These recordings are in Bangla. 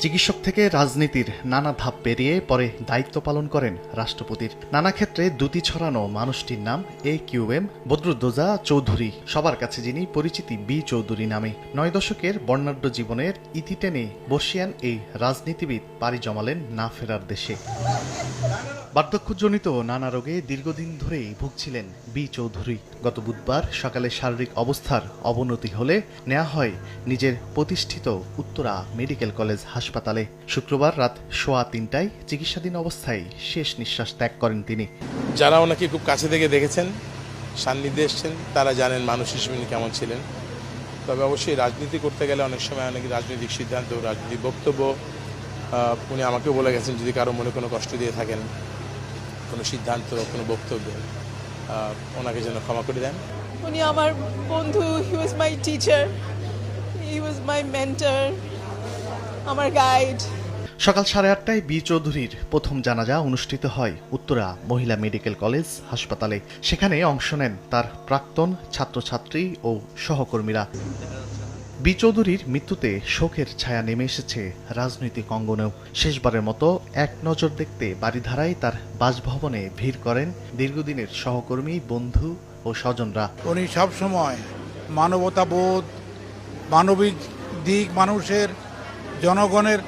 চিকিৎসক থেকে রাজনীতির নানা ধাপ পেরিয়ে পরে দায়িত্ব পালন করেন রাষ্ট্রপতির। নানা ক্ষেত্রে দুটি ছড়ানো মানুষটির নাম A Q M, Badruddoza Chowdhury, সবার কাছে যিনি পরিচিতি বি চৌধুরী নামে। নয় দশকের বর্ণাঢ্য জীবনের ইতি টেনে বর্ষিয়ান এই রাজনীতিবিদ পাড়ি জমালেন না ফেরার দেশে। বার্ধক্যজনিত নানা রোগে দীর্ঘদিন ধরেই ভুগছিলেন বি চৌধুরী। গত বুধবার সকালে শারীরিক অবস্থার অবনতি হলে নেওয়া হয় নিজের প্রতিষ্ঠিত উত্তরা মেডিকেল কলেজ হাসপাতালে। শুক্রবার রাত সোয়া তিনটায় চিকিৎসাধীন অবস্থায় শেষ নিঃশ্বাস ত্যাগ করেন তিনি। যারা ওনাকে খুব কাছে থেকে দেখেছেন সান্নিধ্যে এসছেন তারা জানেন মানুষ হিসেবে উনি কেমন ছিলেন। তবে অবশ্যই রাজনীতি করতে গেলে অনেক সময় অনেক রাজনৈতিক সিদ্ধান্ত রাজনৈতিক বক্তব্য উনি আমাকেও বলে গেছেন যদি কারও মনে কোনো কষ্ট দিয়ে থাকেন কোনো সিদ্ধান্ত কোনো বক্তব্য ওনাকে যেন ক্ষমা করে দেন। উনি আমার বন্ধু he was my teacher he was my mentor আমার গাইড সকাল সাড়ে আটটায় বি চৌধুরীর প্রথম জানাজা অনুষ্ঠিত হয় উত্তরা মহিলা মেডিকেল কলেজ হাসপাতালে। সেখানে অংশ নেন তার প্রাক্তন ছাত্রছাত্রী ও সহকর্মীরা। বি চৌধুরীর মৃত্যুতে শোকের ছায়া নেমে এসেছে রাজনৈতিক অঙ্গনেও। শেষবারের মতো এক নজর দেখতে বাড়িধারায় তার বাসভবনে ভিড় করেন দীর্ঘদিনের সহকর্মী বন্ধু ও স্বজনরা। উনি সবসময় মানবতাবোধ মানবিক দিক মানুষের জনগণের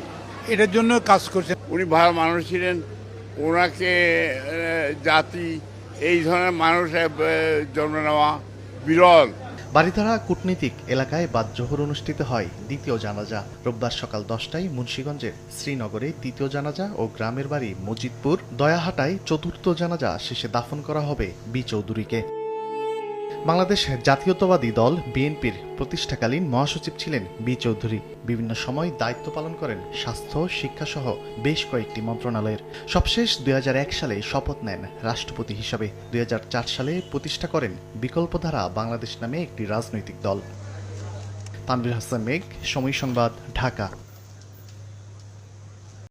এটার জন্য কাজ করছেন উনি ভালো মানুষ ছিলেন ওনাকে জাতি এই ধরনের মানুষের জন্ম নেওয়া বিরল। বারিধারা কূটনীতিক এলাকায় বাদ জোহর অনুষ্ঠিত হয় দ্বিতীয় জানাজা। রোববার সকাল দশটায় মুন্সীগঞ্জের শ্রীনগরে তৃতীয় জানাজা ও গ্রামের বাড়ি মজিদপুর দয়াহাটায় চতুর্থ জানাজা শেষে দাফন করা হবে বি চৌধুরীকে। বাংলাদেশ জাতীয়তাবাদী দল বিএনপির প্রতিষ্ঠাকালীন মহাসচিব ছিলেন বি চৌধুরী। বিভিন্ন সময় দায়িত্ব পালন করেন স্বাস্থ্য, শিক্ষাসহ বেশ কয়েকটি মন্ত্রণালয়ের। সবশেষ দুই হাজার এক সালে শপথ নেন রাষ্ট্রপতি হিসাবে। দুই হাজার চার সালে প্রতিষ্ঠা করেন বিকল্পধারা বাংলাদেশ নামে একটি রাজনৈতিক দল। তানভীর হাসান মেঘ, সময় সংবাদ, ঢাকা।